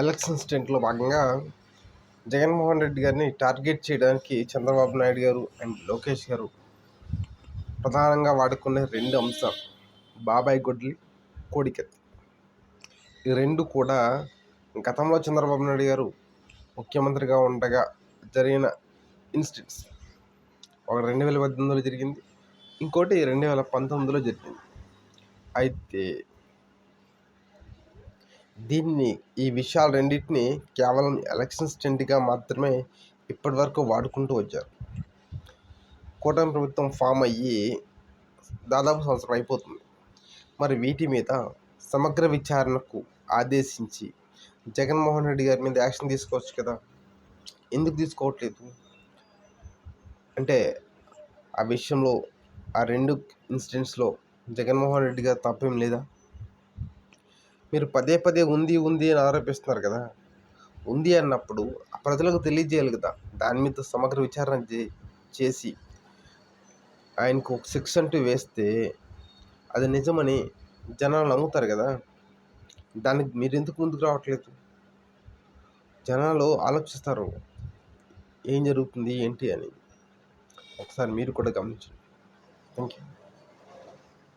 Election స్టెంట్లో భాగంగా జగన్మోహన్ రెడ్డి గారిని target చేయడానికి చంద్రబాబు నాయుడు గారు అండ్ లోకేష్ గారు ప్రధానంగా వాడుకునే రెండు అంశాలు బాబాయ్ గొడ్లు కోడికెత్తి. ఈ రెండు కూడా గతంలో చంద్రబాబు నాయుడు గారు ముఖ్యమంత్రిగా ఉండగా జరిగిన ఇన్సిడెంట్స్. ఒక రెండు వేల పద్దెనిమిదిలో జరిగింది ఇంకోటి రెండు వేల పంతొమ్మిదిలో జరిగింది. అయితే దీన్ని ఈ విషయాలు రెండింటిని కేవలం ఎలక్షన్ స్టెంట్గా మాత్రమే ఇప్పటివరకు వాడుకుంటూ వచ్చారు. కూటమి ప్రభుత్వం ఫామ్ అయ్యి దాదాపు సంవత్సరం అయిపోతుంది. మరి వీటి మీద సమగ్ర విచారణకు ఆదేశించి జగన్మోహన్ రెడ్డి గారి మీద యాక్షన్ తీసుకోవచ్చు కదా? ఎందుకు తీసుకోవట్లేదు? అంటే ఆ విషయంలో ఆ రెండు ఇన్సిడెంట్స్లో జగన్మోహన్ రెడ్డి గారు తప్పేం లేదా? మీరు పదే పదే ఉంది ఉంది అని ఆరోపిస్తున్నారు కదా. ఉంది అన్నప్పుడు ప్రజలకు తెలియజేయాలి కదా. దాని మీద సమగ్ర విచారణ చేసి ఆయనకు ఒక శిక్ష అంటూ వేస్తే అది నిజమని జనాలు నమ్ముతారు కదా. దానికి మీరు ఎందుకు ముందుకు రావట్లేదు? జనాలు ఆలోచిస్తారు ఏం జరుగుతుంది ఏంటి అని. ఒకసారి మీరు కూడా గమనించండి. Thank you